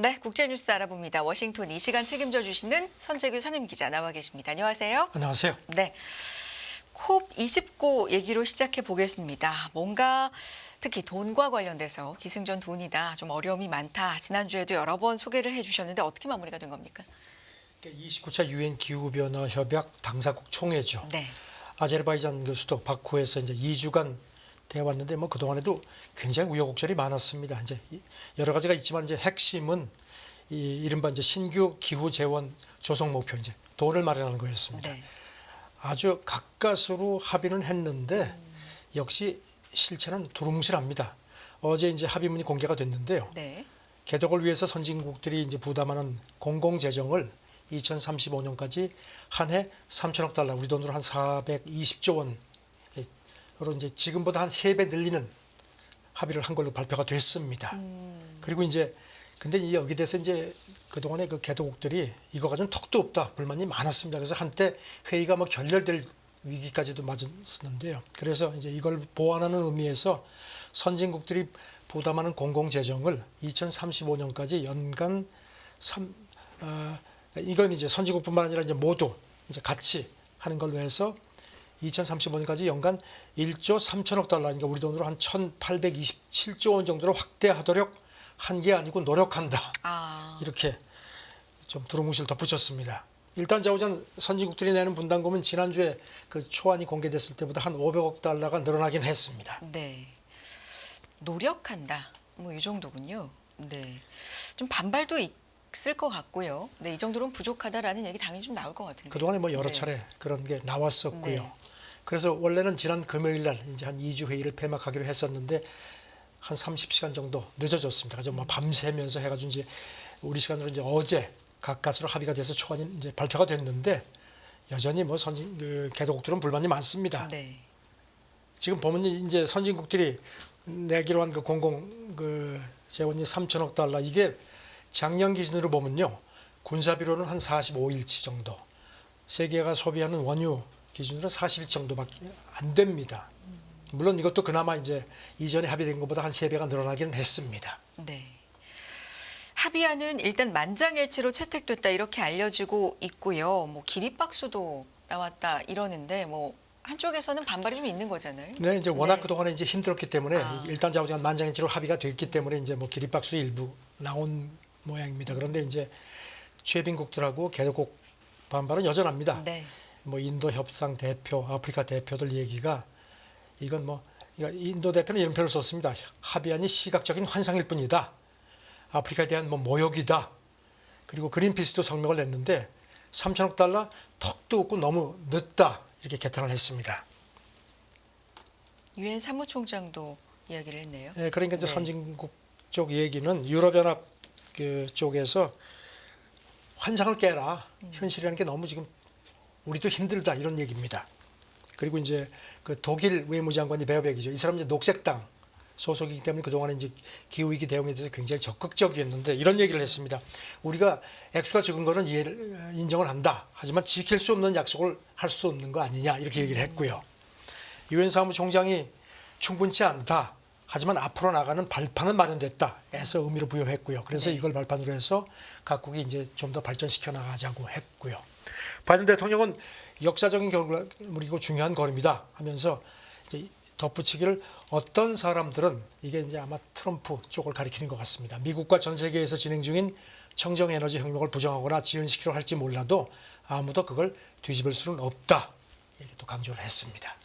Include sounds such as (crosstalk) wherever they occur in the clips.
네, 국제뉴스 알아봅니다. 워싱턴 이 시간 책임져 주시는 선재규 선임 기자 나와 계십니다. 안녕하세요. 안녕하세요. 네. 콥 29 얘기로 시작해 보겠습니다. 뭔가 특히 돈과 관련돼서 기승전 돈이다. 좀 어려움이 많다. 지난주에도 여러 번 소개를 해 주셨는데 어떻게 마무리가 된 겁니까? 29차 유엔 기후 변화 협약 당사국 총회죠. 네. 아제르바이잔 그 수도 바쿠에서 이제 2주간 돼 왔는데 뭐 그동안에도 굉장히 우여곡절이 많았습니다. 이제 이- 여러 가지가 있지만 이제 핵심은 이 이른바 이제 신규 기후 재원 조성 목표 이제 돈을 마련하는 거였습니다. 네. 아주 가까스로 합의는 했는데 역시 실체는 두루뭉실합니다. 어제 이제 합의문이 공개가 됐는데요. 네. 개덕을 위해서 선진국들이 이제 부담하는 공공 재정을 2035년까지 한 해 3천억 달러, 우리 돈으로 한 420조 원 으로 이제 지금보다 한 세 배 늘리는 합의를 한 걸로 발표가 됐습니다. 음. 그리고 이제 근데 이 여기 대해서 이제 그동안에 그 개도국들이 이거 가지고 턱도 없다 불만이 많았습니다. 그래서 한때 회의가 뭐 결렬될 위기까지도 맞았었는데요. 그래서 이제 이걸 보완하는 의미에서 선진국들이 부담하는 공공 재정을 2035년까지 연간 3 어, 이건 이제 선진국뿐만 아니라 이제 모두 이제 같이 하는 걸로 해서 2035년까지 연간 1조 3천억 달러, 그러니까 우리 돈으로 한 1,827조 원 정도로 확대하도록 한 게 아니고 노력한다. 아. 이렇게 좀 두루뭉실 덧붙였습니다. 일단 자우전 선진국들이 내는 분담금은 지난주에 그 초안이 공개됐을 때보다 한 500억 달러가 늘어나긴 했습니다. 네. 노력한다. 뭐 이 정도군요. 네. 좀 반발도 있을 것 같고요. 네, 이 정도로는 부족하다라는 얘기 당연히 좀 나올 것 같은데. 그동안에 뭐 여러 네. 차례 그런 게 나왔었고요. 네. 그래서 원래는 지난 금요일 날 이제 한 2주 회의를 폐막하기로 했었는데 한 30시간 정도 늦어졌습니다. 그래서 뭐 밤새면서 해가지고 이제 우리 시간으로 이제 어제 가까스로 합의가 돼서 초안이 이제 발표가 됐는데 여전히 뭐 선진 그 개도국들은 불만이 많습니다. 네. 지금 보면 이제 선진국들이 내기로 한 그 공공 그 재원이 3천억 달러 이게 작년 기준으로 보면요 군사비로는 한 45일치 정도 세계가 소비하는 원유 기준으로 40일 정도밖에 안 됩니다. 물론 이것도 그나마 이제 이전에 합의된 것보다 한 세 배가 늘어나기는 했습니다. 네. 합의안은 일단 만장일치로 채택됐다 이렇게 알려지고 있고요. 뭐 기립박수도 나왔다 이러는데 뭐 한쪽에서는 반발이 좀 있는 거잖아요. 네, 이제 워낙 네. 그동안에 이제 힘들었기 때문에 아. 일단 자우지간 만장일치로 합의가 됐기 때문에 이제 뭐 기립박수 일부 나온 모양입니다. 그런데 이제 최빈국들하고 개도국 반발은 여전합니다. 네. 뭐 인도 협상 대표, 아프리카 대표들 얘기가 이건 뭐 인도 대표는 이런 표현을 썼습니다. 합의안이 시각적인 환상일 뿐이다. 아프리카에 대한 뭐 모욕이다. 그리고 그린피스도 성명을 냈는데 3천억 달러 턱도 없고 너무 늦다 이렇게 개탄을 했습니다. 유엔 사무총장도 이야기를 했네요. 예, 그러니까 이제 네. 선진국 쪽 얘기는 유럽연합 그 쪽에서 환상을 깨라. 음. 현실이라는 게 너무 지금 우리도 힘들다 이런 얘기입니다. 그리고 이제 그 독일 외무장관이 베어백이죠. 이 사람 이제 녹색당 소속이기 때문에 그동안에 이제 기후 위기 대응에 대해서 굉장히 적극적이었는데 이런 얘기를 했습니다. 우리가 액수가 적은 거는 이해를 인정을 한다. 하지만 지킬 수 없는 약속을 할 수 없는 거 아니냐 이렇게 얘기를 했고요. 유엔 사무총장이 충분치 않다. 하지만 앞으로 나가는 발판은 마련됐다. 해서 의미를 부여했고요. 그래서 네. 이걸 발판으로 해서 각국이 이제 좀 더 발전시켜 나가자고 했고요. 바이든 대통령은 역사적인 결과물이고 중요한 걸음이다 하면서 이제 덧붙이기를 어떤 사람들은 이게 이제 아마 트럼프 쪽을 가리키는 것 같습니다. 미국과 전 세계에서 진행 중인 청정 에너지 혁명을 부정하거나 지연시키려 할지 몰라도 아무도 그걸 뒤집을 수는 없다. 이렇게 또 강조를 했습니다.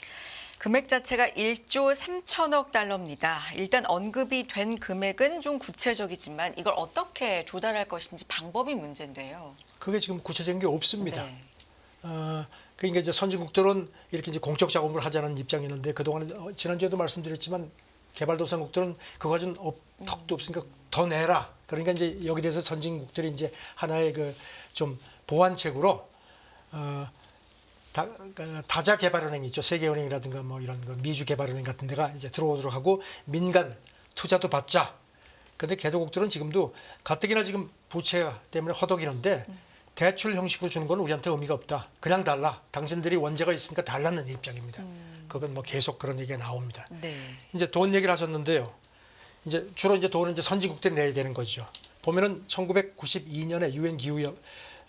금액 자체가 1조 3천억 달러입니다. 일단 언급이 된 금액은 좀 구체적이지만 이걸 어떻게 조달할 것인지 방법이 문제인데요. 그게 지금 구체적인 게 없습니다. 네. 어, 그러니까 이제 선진국들은 이렇게 이제 공적 작업을 하자는 입장이었는데 그동안 어, 지난주에도 말씀드렸지만 개발도상국들은 그거 가지고 업, 턱도 없으니까 더 내라. 그러니까 이제 여기 대해서 선진국들이 이제 하나의 그 좀 보완책으로 어, 다, 그 다자 개발은행 있죠. 세계은행이라든가 뭐 이런 거 미주 개발은행 같은 데가 이제 들어오도록 하고 민간 투자도 받자. 근데 개도국들은 지금도 가뜩이나 지금 부채 때문에 허덕이는데 대출 형식으로 주는 건 우리한테 의미가 없다. 그냥 달라. 당신들이 원재가 있으니까 달라는 입장입니다. 그건 뭐 계속 그런 얘기가 나옵니다. 네. 이제 돈 얘기를 하셨는데요. 이제 주로 이제 돈은 이제 선진국들이 내야 되는 거죠. 보면은 1992년에 유엔 기후 협,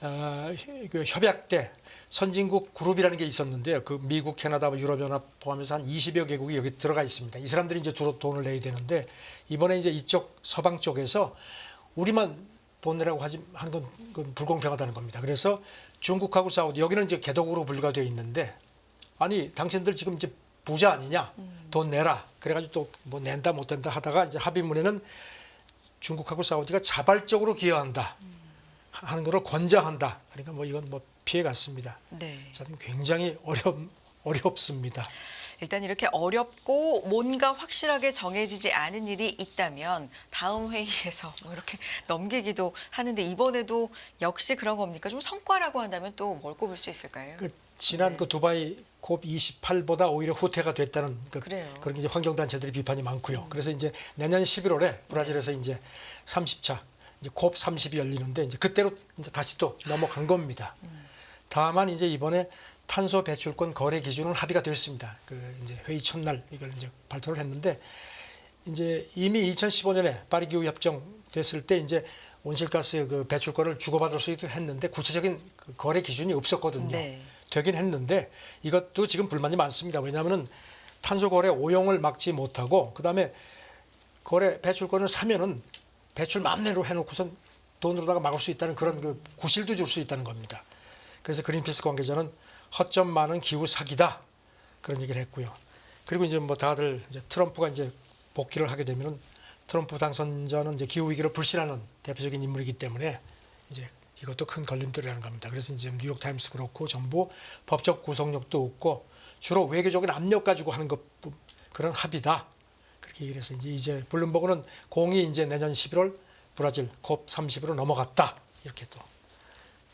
어, 그 협약 때 선진국 그룹이라는 게 있었는데요. 그 미국, 캐나다, 뭐 유럽연합 포함해서 한 20여 개국이 여기 들어가 있습니다. 이 사람들이 이제 주로 돈을 내야 되는데 이번에 이제 이쪽 서방 쪽에서 우리만 돈 내라고 하지 하는 건 그건 불공평하다는 겁니다. 그래서 중국하고 사우디 여기는 이제 개독으로 분류가 되어 있는데 아니 당신들 지금 이제 부자 아니냐 돈 내라 그래가지고 또 뭐 낸다 못 낸다 하다가 이제 합의문에는 중국하고 사우디가 자발적으로 기여한다 하는 거를 권장한다 그러니까 뭐 이건 뭐 피해 갔습니다. 네. 저는 굉장히 어렵 어렵습니다. 일단 이렇게 어렵고 뭔가 확실하게 정해지지 않은 일이 있다면 다음 회의에서 뭐 이렇게 (laughs) 넘기기도 하는데 이번에도 역시 그런 겁니까? 좀 성과라고 한다면 또 뭘 꼽을 수 있을까요? 그 지난 네. 그 두바이 콥 28보다 오히려 후퇴가 됐다는 그 그래요. 음. 그런 이제 환경 단체들이 비판이 많고요. 그래서 이제 내년 11월에 브라질에서 이제 30차 이제 콥 30이 열리는데 이제 그때로 이제 다시 또 넘어간 겁니다. 음. 다만 이제 이번에 탄소 배출권 거래 기준은 합의가 됐습니다. 그 이제 회의 첫날 이걸 이제 발표를 했는데 이제 이미 2015년에 파리 기후 협정 됐을 때 이제 온실가스 그 배출권을 주고받을 수 있도록 했는데 구체적인 그 거래 기준이 없었거든요. 네. 되긴 했는데 이것도 지금 불만이 많습니다. 왜냐하면은 탄소 거래 오용을 막지 못하고 그다음에 거래 배출권을 사면은 배출 맘대로 해놓고선 돈으로다가 막을 수 있다는 그런 그 구실도 줄 수 있다는 겁니다. 그래서 그린피스 관계자는 허점 많은 기후 사기다 그런 얘기를 했고요. 그리고 이제 뭐 다들 이제 트럼프가 이제 복귀를 하게 되면은 트럼프 당선자는 이제 기후 위기를 불신하는 대표적인 인물이기 때문에 이제 이것도 큰 걸림돌이라는 겁니다. 그래서 이제 뉴욕 타임스 그렇고 전부 법적 구속력도 없고 주로 외교적인 압력 가지고 하는 것 그런 합의다. 그렇게 얘기를 해서 이제 이제 블룸버그는 공이 이제 내년 11월 브라질 콥 30으로 넘어갔다. 이렇게 또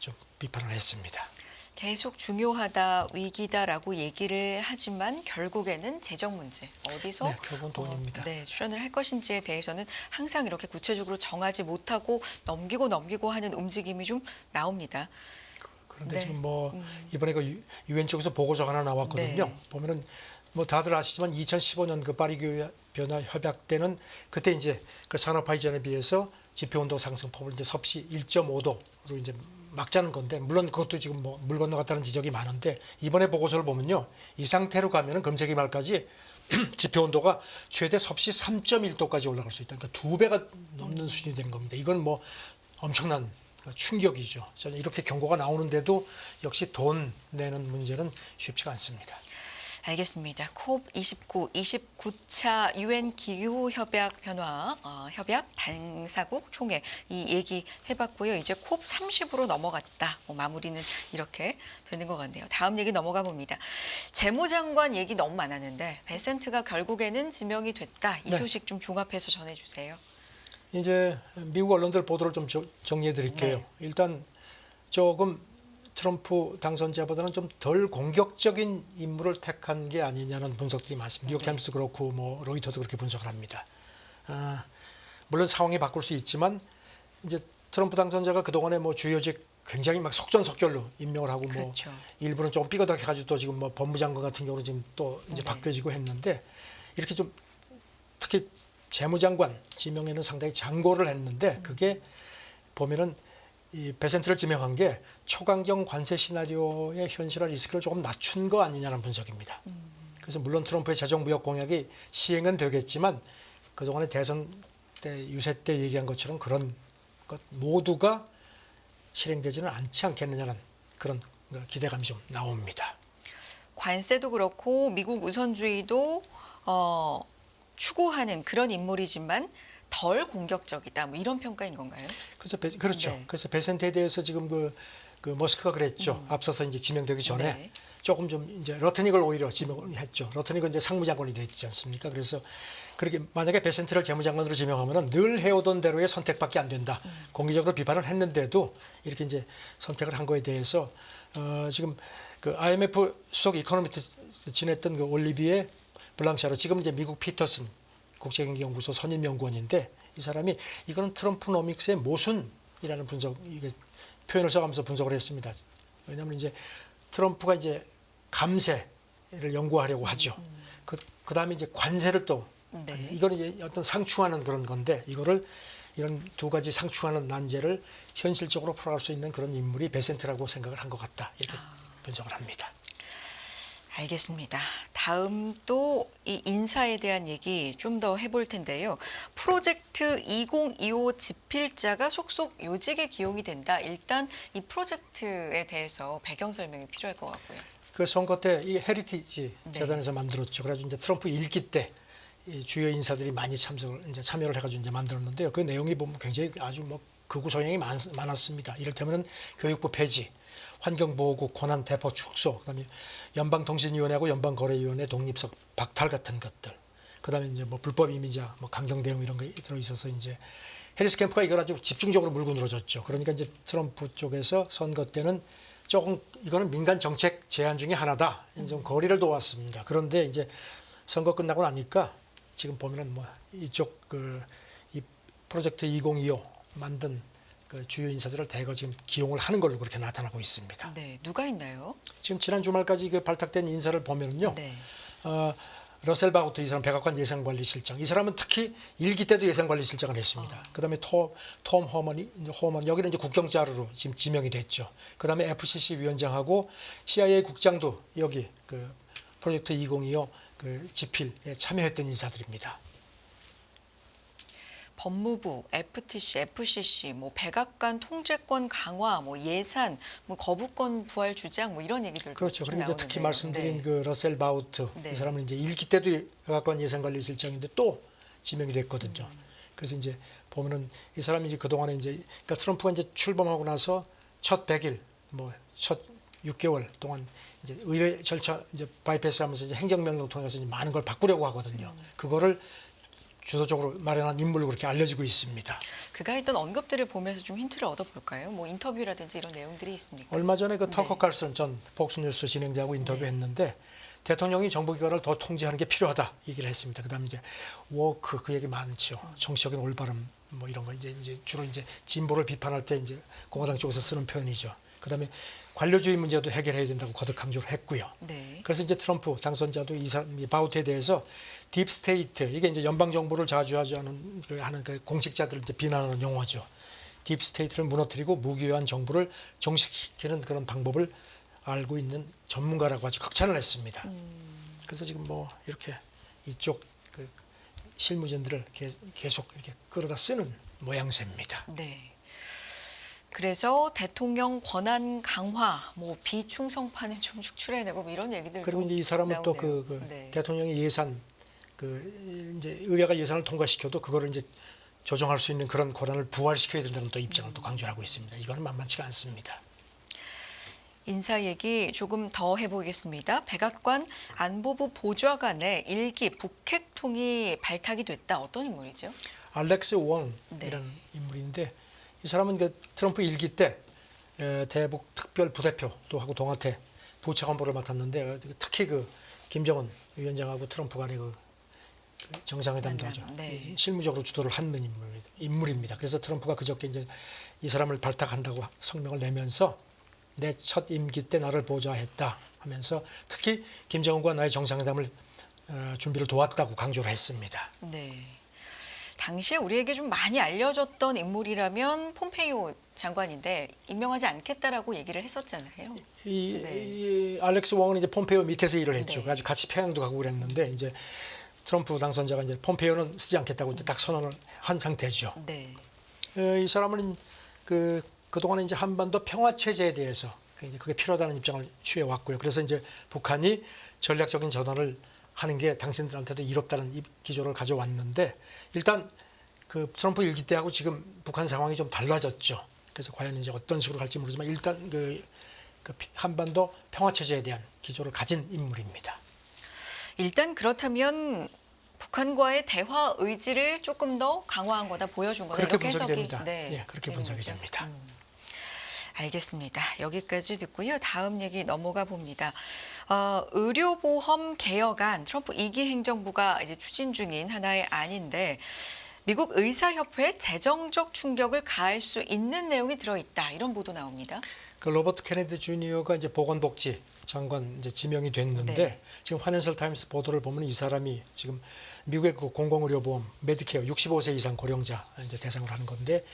좀 비판을 했습니다. 계속 중요하다, 위기다라고 얘기를 하지만 결국에는 재정 문제 어디서 네, 결국은 돈입니다. 어, 네, 출연을 할 것인지에 대해서는 항상 이렇게 구체적으로 정하지 못하고 넘기고 넘기고 하는 움직임이 좀 나옵니다. 그런데 네. 지금 뭐 이번에 그 유- 유엔 쪽에서 보고서가 하나 나왔거든요. 네. 보면은 뭐 다들 아시지만 2015년 그 파리 기후 변화 협약 때는 그때 이제 그 산업화 이전에 비해서 지표 온도 상승폭을 이제 섭씨 1.5도로 이제 막자는 건데 물론 그것도 지금 뭐 물 건너갔다는 지적이 많은데 이번에 보고서를 보면요 이 상태로 가면은 금세기 말까지 (clears throat) 지표 온도가 최대 섭씨 3.1도까지 올라갈 수 있다. 그러니까 두 배가 넘는 수준이 되는 겁니다. 이건 뭐 엄청난 충격이죠. 저는 이렇게 경고가 나오는데도 역시 돈 내는 문제는 쉽지가 않습니다. 알겠습니다. 콥 29, 29차 유엔 기후 협약 변화 어, 협약 당사국 총회 이 얘기 해봤고요. 이제 콥 30으로 넘어갔다. 뭐 마무리는 이렇게 되는 것 같네요. 다음 얘기 넘어가 봅니다. 재무장관 얘기 너무 많았는데 베센트가 결국에는 지명이 됐다. 이 네. 소식 좀 종합해서 전해주세요. 이제 미국 언론들 보도를 좀 저- 정리해 드릴게요. 네. 일단 조금 트럼프 당선자보다는 좀 덜 공격적인 인물을 택한 게 아니냐는 분석들이 많습니다. 뉴욕 타임스도 그렇고 뭐 로이터도 그렇게 분석을 합니다. 아, 물론 상황이 바꿀 수 있지만 이제 트럼프 당선자가 그동안에 뭐 주요직 굉장히 막 속전속결로 임명을 하고 뭐 그렇죠. 일부는 좀 삐거덕해 가지고 또 지금 뭐 법무장관 같은 경우는 지금 또 이제 네. 바뀌어지고 했는데 이렇게 좀 특히 재무장관 지명에는 상당히 장고를 했는데 그게 보면은 이 베센트를 지명한 게 초강경 관세 시나리오의 현실화 리스크를 조금 낮춘 거 아니냐는 분석입니다. 그래서 물론 트럼프의 재정 무역 공약이 시행은 되겠지만 그동안에 대선 때 유세 때 얘기한 것처럼 그런 것 모두가 실행되지는 않지 않겠느냐는 그런 기대감이 좀 나옵니다. 관세도 그렇고 미국 우선주의도 어, 추구하는 그런 인물이지만 덜 공격적이다. 뭐 이런 평가인 건가요? 그래서 베, 그렇죠. 네. 그래서 베센트에 대해서 지금 그, 그 머스크가 그랬죠. 앞서서 이제 지명되기 전에 음. 네. 조금 좀 이제 러트닉을 오히려 지명을 했죠. 러트닉은 이제 상무장관이 됐지 않습니까? 그래서 그렇게 만약에 베센트를 재무장관으로 지명하면은 늘 해오던 대로의 선택밖에 안 된다. 음. 공개적으로 비판을 했는데도 이렇게 이제 선택을 한 거에 대해서 어, 지금 그 IMF 수석 이코노미스트 지냈던 그 올리비에 블랑샤르 지금 이제 미국 피터슨 국제경제연구소 선임 연구원인데 이 사람이 이거는 트럼프노믹스의 모순이라는 분석 이게 표현을 써가면서 분석을 했습니다. 왜냐하면 이제 트럼프가 이제 감세를 연구하려고 하죠. 그 그 다음에 이제 관세를 또 네. 이거는 이제 어떤 상충하는 그런 건데 이거를 이런 두 가지 상충하는 난제를 현실적으로 풀어갈 수 있는 그런 인물이 베센트라고 생각을 한 것 같다 이렇게 분석을 합니다. 알겠습니다. 다음 또 이 인사에 대한 얘기 좀 더 해볼 텐데요. 프로젝트 2025 집필자가 속속 요직에 기용이 된다. 일단 이 프로젝트에 대해서 배경 설명이 필요할 것 같고요. 그 선거 때 이 헤리티지 네. 재단에서 만들었죠. 그래가지고 이제 트럼프 일기 때 이 주요 인사들이 많이 참석을 이제 참여를 해가지고 이제 만들었는데요. 그 내용이 보면 굉장히 아주 뭐 극우 성향이 많, 많았습니다. 이를테면은 교육부 폐지, 환경보호국 권한 대폭 축소, 그다음에 연방통신위원회하고 연방거래위원회 독립성 박탈 같은 것들, 그다음에 이제 뭐 불법 이민자, 뭐 강경 대응 이런 게 들어 있어서 이제 해리스 캠프가 이걸 아주 집중적으로 물고 늘어졌죠. 그러니까 이제 트럼프 쪽에서 선거 때는 조금 이거는 민간 정책 제안 중에 하나다. 좀 거리를 둬왔습니다. 그런데 이제 선거 끝나고 나니까 지금 보면은 뭐 이쪽 그 이 프로젝트 2025 만든 그 주요 인사들을 대거 지금 기용을 하는 걸로 그렇게 나타나고 있습니다. 네, 누가 있나요? 지금 지난 주말까지 그 발탁된 인사를 보면은요. 네. 어, 러셀 바우트 이 사람 백악관 예산관리실장 이 사람은 특히 일기 때도 예산관리실장을 했습니다. 그다음에 톰, 톰 허먼이 이제 허먼 여기는 이제 국경자료로 지금 지명이 됐죠. 그다음에 FCC 위원장하고 CIA 국장도 여기 그 프로젝트 2025그 집필에 참여했던 인사들입니다. 법무부, FTC, FCC, 뭐 백악관 통제권 강화, 뭐 예산, 뭐 거부권 부활 주장, 뭐 이런 얘기들도 그렇죠. 좀 그리고 이제 특히. 말씀드린 네. 그 러셀 바우트 네. 이 사람은 이제 일기 때도 백악관 예산관리실장인데 또 지명이 됐거든요. 음. 그래서 이제 보면은 이 사람이 이제 그 동안에 이제 그러니까 트럼프가 이제 출범하고 나서 첫 100일 뭐 첫 6개월 동안 이제 의회 절차 이제 바이패스하면서 이제 행정명령 통해서 이제 많은 걸 바꾸려고 하거든요. 음. 그거를 주도적으로 마련한 인물로 그렇게 알려지고 있습니다. 그가 했던 언급들을 보면서 좀 힌트를 얻어볼까요? 뭐 인터뷰라든지 이런 내용들이 있습니까? 얼마 전에 그 터커 네. 칼슨 전 폭스뉴스 진행자하고 인터뷰했는데 대통령이 정부기관을 더 통제하는 게 필요하다 얘기를 했습니다. 그다음에 이제 워크 그 얘기 많죠. 정치적인 올바름 뭐 이런 거 이제 이제 주로 이제 진보를 비판할 때 이제 공화당 쪽에서 쓰는 표현이죠. 그다음에 관료주의 문제도 해결해야 된다고 거듭 강조를 했고요. 네. 그래서 이제 트럼프 당선자도 이 사람 이 바우트에 대해서 딥스테이트 이게 이제 연방 정부를 자주하는 그 하는 그 공직자들을 이제 비난하는 용어죠. 딥스테이트를 무너뜨리고 무기한 정부를 종식시키는 그런 방법을 알고 있는 전문가라고 아주 극찬을 했습니다. 그래서 지금 뭐 이렇게 이쪽 그 실무진들을 계- 계속 이렇게 끌어다 쓰는 모양새입니다. 네. 그래서 대통령 권한 강화, 뭐 비충성파는 좀 축출해내고 뭐 이런 얘기들도 그리고 이제 이 사람은 또 나오네요. 그, 그 네. 대통령이 예산 그 이제 의회가 예산을 통과시켜도 그거를 이제 조정할 수 있는 그런 권한을 부활시켜야 된다는 또 입장을 또 강조하고 있습니다. 이거는 만만치가 않습니다. 인사 얘기 조금 더 해보겠습니다. 백악관 안보부 보좌관의 일기 북핵통이 발탁이 됐다. 어떤 인물이죠? 알렉스 왕이라는 네. 인물인데 이 사람은 그 트럼프 일기 때 에, 대북 특별 부대표도 하고 동아태 부차관보를 맡았는데 어, 특히 그 김정은 위원장하고 트럼프 간의 그, 그 정상회담도 만남, 아주 네. 이 실무적으로 주도를 한 인물, 인물 입니다. 그래서 트럼프가 그저께 이제 이 사람을 발탁한다고 성명을 내면서 내 첫 임기 때 나를 보좌했다 하면서 특히 김정은과 나의 정상회담을 어, 준비를 도왔다고 강조를 했습니다. 네. 당시에 우리에게 좀 많이 알려졌던 인물이라면 폼페이오 장관인데 임명하지 않겠다라고 얘기를 했었잖아요. 이, 네. 이 알렉스 왕은 이제 pom페이오 밑에서 일을 했죠. 네. 아주 같이 평양도 가고 그랬는데 이제 트럼프 당선자가 이제 폼페이오는 쓰지 않겠다고 이제 딱 선언을 한 상태죠. 네. 에, 이 사람은 그 그동안에 이제 한반도 평화 체제에 대해서 그 그게 필요하다는 입장을 취해 왔고요. 그래서 이제 북한이 전략적인 전환을 하는 게 당신들한테도 이롭다는 이 기조를 가져왔는데 일단 그 트럼프 일기 때하고 지금 북한 상황이 좀 달라졌죠. 그래서 과연 이제 어떤 식으로 갈지 모르지만 일단 그, 그 피- 한반도 평화 체제에 대한 기조를 가진 인물입니다. 일단 그렇다면 북한과의 대화 의지를 조금 더 강화한 거다 보여준 거다 그렇게 이렇게 분석이 해석이 됩니다. 네, 예, 그렇게 분석이 거죠. 됩니다. 음. 알겠습니다. 여기까지 듣고요. 다음 얘기 넘어가 봅니다. 어, 의료보험 개혁안 트럼프 2기 행정부가 이제 추진 중인 하나의 안인데 미국 의사협회에 재정적 충격을 가할 수 있는 내용이 들어있다 이런 보도 나옵니다. 그 로버트 케네디 주니어가 이제 보건복지 장관 이제 지명이 됐는데 네. 지금 파이낸셜 타임스 보도를 보면 이 사람이 지금 미국의 그 공공의료보험 메디케어 65세 이상 고령자 이제 대상으로 하는 건데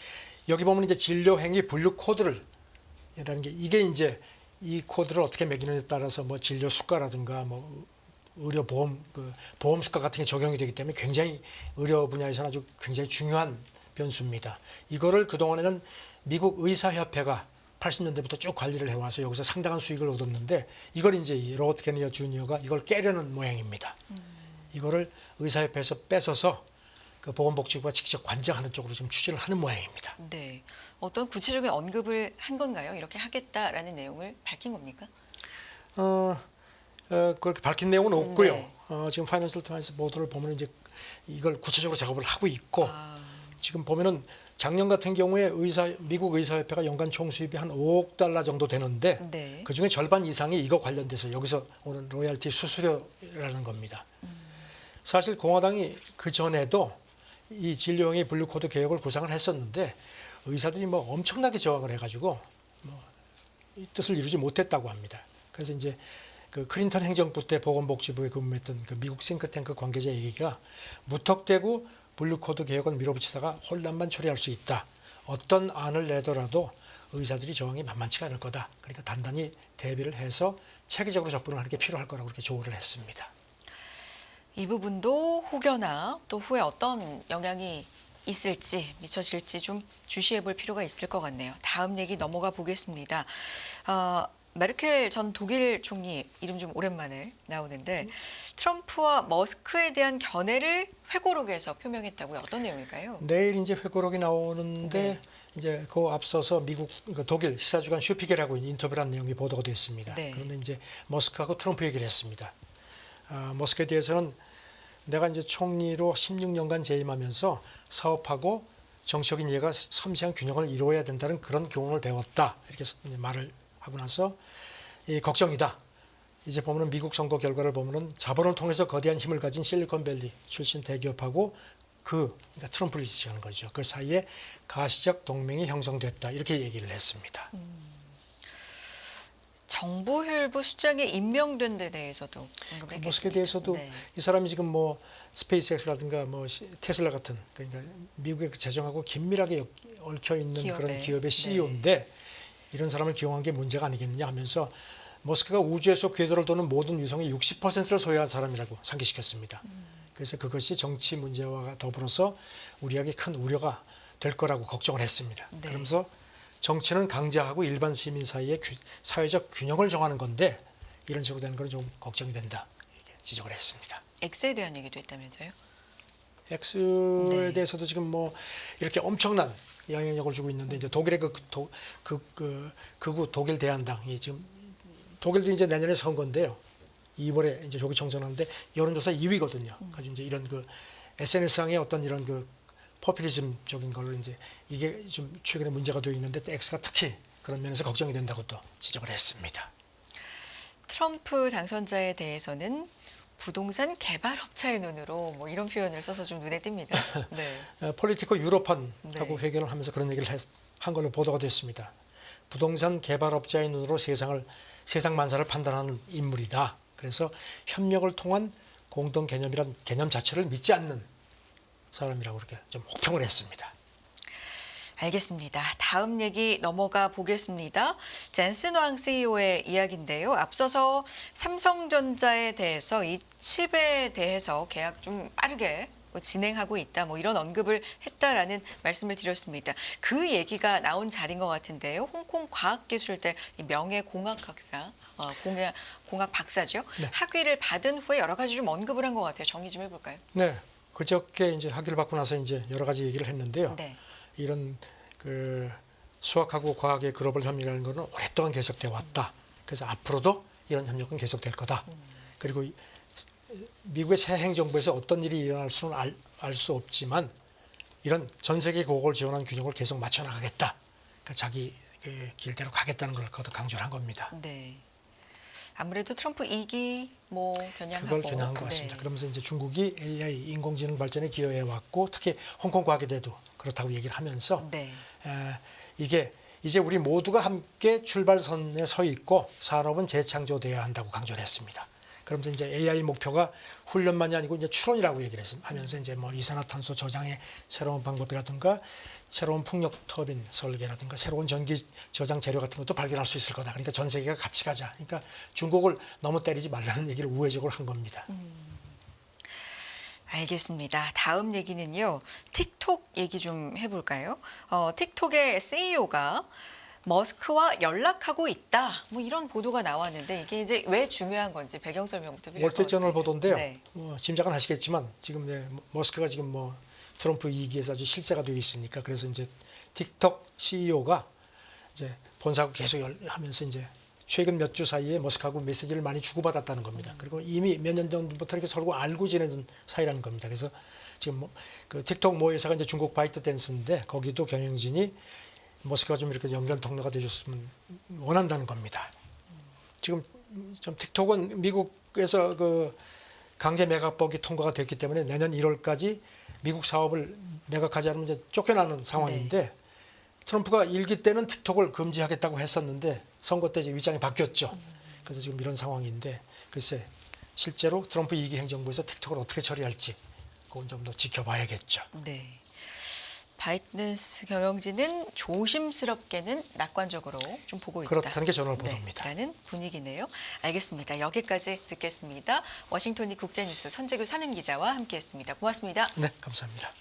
여기 보면 이제 진료 행위 분류 코드를 이라는 게 이게 이제 이 코드를 어떻게 매기느냐에 따라서 뭐 진료 수가라든가 뭐 의료 보험 그 보험 수가 같은 게 적용이 되기 때문에 굉장히 의료 분야에서는 아주 굉장히 중요한 변수입니다. 이거를 그 동안에는 미국 의사협회가 80년대부터 쭉 관리를 해와서 여기서 상당한 수익을 얻었는데 이걸 이제 이 로버트 케니어 주니어가 이걸 깨려는 모양입니다. 이거를 의사협회에서 뺏어서 그 보건복지부가 직접 관장하는 쪽으로 지금 추진을 하는 모양입니다. 네. 어떤 구체적인 언급을 한 건가요? 이렇게 하겠다라는 내용을 밝힌 겁니까? 어, 어 그렇게 밝힌 내용은 없고요. 네. 어, 지금 파이낸셜 타임스 보도를 보면 이제 이걸 구체적으로 작업을 하고 있고 아, 지금 보면은 작년 같은 경우에 의사 미국 의사협회가 연간 총 수입이 한 5억 달러 정도 되는데 네. 그 중에 절반 이상이 이거 관련돼서 여기서 오는 로열티 수수료라는 겁니다. 사실 공화당이 그 전에도 이 진료형의 분류 코드 개혁을 구상을 했었는데 의사들이 뭐 엄청나게 저항을 해가지고 뭐이 뜻을 이루지 못했다고 합니다. 그래서 이제 그 클린턴 행정부 때 보건복지부에 근무했던 그 미국 싱크탱크 관계자 얘기가 무턱대고 분류 코드 개혁을 밀어붙이다가 혼란만 초래할 수 있다. 어떤 안을 내더라도 의사들이 저항이 만만치가 않을 거다. 그러니까 단단히 대비를 해서 체계적으로 접근을 하는 게 필요할 거라고 그렇게 조언을 했습니다. 이 부분도 혹여나 또 후에 어떤 영향이 있을지 미쳐질지 좀 주시해 볼 필요가 있을 것 같네요. 다음 얘기 넘어가 보겠습니다. 어, 메르켈 전 독일 총리 이름 좀 오랜만에 나오는데 트럼프와 머스크에 대한 견해를 회고록에서 표명했다고요. 어떤 내용일까요? 내일 이제 회고록이 나오는데 네. 이제 그 앞서서 미국 그러니까 독일 시사주간 슈피겔하고 인터뷰를 한 내용이 보도가 됐습니다. 네. 그런데 이제 머스크하고 트럼프 얘기를 했습니다. 아, 머스크에 대해서는 내가 이제 총리로 16년간 재임하면서 사업하고 정치적인 이해가 섬세한 균형을 이루어야 된다는 그런 교훈을 배웠다 이렇게 말을 하고 나서 이 걱정이다. 이제 보면은 미국 선거 결과를 보면은 자본을 통해서 거대한 힘을 가진 실리콘밸리 출신 대기업하고 그 그러니까 트럼프를 지지하는 거죠. 그 사이에 가시적 동맹이 형성됐다 이렇게 얘기를 했습니다. 정부 혈부 수장에 임명된 데 대해서도 언급을 했겠습니다. 머스크에 대해서도 네. 이 사람이 지금 뭐 스페이스X라든가 뭐 시- 테슬라 같은 그러니까 미국의 그 재정하고 긴밀하게 엮- 얽혀 있는 기업의, 그런 기업의 네. CEO인데 이런 사람을 기용한 게 문제가 아니겠느냐 하면서 머스크가 우주에서 궤도를 도는 모든 위성의 60%를 소유한 사람이라고 상기시켰습니다. 음. 그래서 그것이 정치 문제와 더불어서 우리에게 큰 우려가 될 거라고 걱정을 했습니다. 네. 그러면서 정치는 강자하고 일반 시민 사이의 규- 사회적 균형을 정하는 건데 이런 식으로 되는 건 좀 걱정이 된다 이렇게 지적을 했습니다. X에 대한 얘기도 있다면서요? X에 네. 대해서도 지금 뭐 이렇게 엄청난 영향력을 주고 있는데 이제 독일의 그, 도, 그, 그 극우 독일 대한당이 지금 독일도 이제 내년에 선거인데요. 2월에 이제 조기 총선하는데 여론조사 2위거든요. 그래서 이제 이런 그 SNS상의 어떤 이런 그 포퓰리즘적인 걸로 이제 이게 좀 최근에 문제가 되어 있는데 또 X가 특히 그런 면에서 걱정이 된다고 또 지적을 했습니다. 트럼프 당선자에 대해서는 부동산 개발업자의 눈으로 뭐 이런 표현을 써서 좀 눈에 띕니다. (laughs) 네. 어, 폴리티코 유로판하고 네. 회견을 하면서 그런 얘기를 했, 한 걸로 보도가 됐습니다. 부동산 개발 업자의 눈으로 세상을 세상 만사를 판단하는 인물이다. 그래서 협력을 통한 공동 개념이란 개념 자체를 믿지 않는 사람이라고 그렇게 좀 혹평을 했습니다. 알겠습니다. 다음 얘기 넘어가 보겠습니다. 젠슨 왕 CEO의 이야기인데요. 앞서서 삼성전자에 대해서 이 칩에 대해서 계약 좀 빠르게 뭐 진행하고 있다. 뭐 이런 언급을 했다라는 말씀을 드렸습니다. 그 얘기가 나온 자리인 것 같은데요. 홍콩 과학기술대 이 명예 공학학사, 어, 공학, 공학 박사죠. 네. 학위를 받은 후에 여러 가지 좀 언급을 한 것 같아요. 정리 좀 해볼까요? 네, 그저께 이제 학위를 받고 나서 이제 여러 가지 얘기를 했는데요. 네. 이런 그 수학하고 과학의 글로벌 협력이라는 것은 오랫동안 계속돼 왔다. 그래서 앞으로도 이런 협력은 계속될 거다. 그리고 이- 미국의 새 행정부에서 어떤 일이 일어날 수는 알수 없지만 이런 전 세계 고국을 지원하는 균형을 계속 맞춰 나가겠다. 그러니까 자기 그 길대로 가겠다는 걸 거듭 강조를 한 겁니다. 네. 아무래도 트럼프 이기 뭐 겨냥하고 그걸 겨냥한 것 같습니다. 네. 그러면서 이제 중국이 AI 인공지능 발전에 기여해 왔고 특히 홍콩 과학에 대도 그렇다고 얘기를 하면서 네. 에, 이게 이제 우리 모두가 함께 출발선에 서 있고 산업은 재창조돼야 한다고 강조를 했습니다. 그러면서 이제 AI 목표가 훈련만이 아니고 이제 추론이라고 얘기를 했습니다. 하면서 이제 뭐 이산화탄소 저장의 새로운 방법이라든가 새로운 풍력 터빈 설계라든가 새로운 전기 저장 재료 같은 것도 발견할 수 있을 거다. 그러니까 전 세계가 같이 가자. 그러니까 중국을 너무 때리지 말라는 얘기를 우회적으로 한 겁니다. 알겠습니다. 다음 얘기는요. 틱톡 얘기 좀 해볼까요? 어, 틱톡의 CEO가 머스크와 연락하고 있다. 뭐 이런 보도가 나왔는데 이게 이제 왜 중요한 건지 배경 설명부터 필요할 것 같습니다. 보도인데요. 네. 뭐 짐작은 하시겠지만 지금 네, 머스크가 지금 뭐 트럼프 이기에서 아주 실세가 되어 있으니까 그래서 이제 틱톡 CEO가 이제 본사하고 계속 열- 하면서 이제 최근 몇 주 사이에 머스크하고 메시지를 많이 주고받았다는 겁니다. 그리고 이미 몇 년 전부터 이렇게 서로 알고 지내던 사이라는 겁니다. 그래서 지금 뭐, 그 틱톡 모 회사가 이제 중국 바이트 댄스인데 거기도 경영진이 머스크가 좀 이렇게 연결 통로가 되줬으면 원한다는 겁니다. 지금 좀 틱톡은 미국에서 그 강제 매각법이 통과가 됐기 때문에 내년 1월까지 미국 사업을 매각하지 않으면 이제 쫓겨나는 상황인데 트럼프가 일기 때는 틱톡을 금지하겠다고 했었는데 선거 때 이제 입장이 바뀌었죠. 그래서 지금 이런 상황인데 글쎄 실제로 트럼프 이기 행정부에서 틱톡을 어떻게 처리할지 그건 좀 더 지켜봐야겠죠. 네. 바이든스 경영진은 조심스럽게는 낙관적으로 좀 보고 있다. 그렇다는 게 저널 보도입니다. 네, 라는 분위기네요. 알겠습니다. 여기까지 듣겠습니다. 워싱턴이 국제뉴스 선재규 산임 기자와 함께했습니다. 고맙습니다. 네, 감사합니다.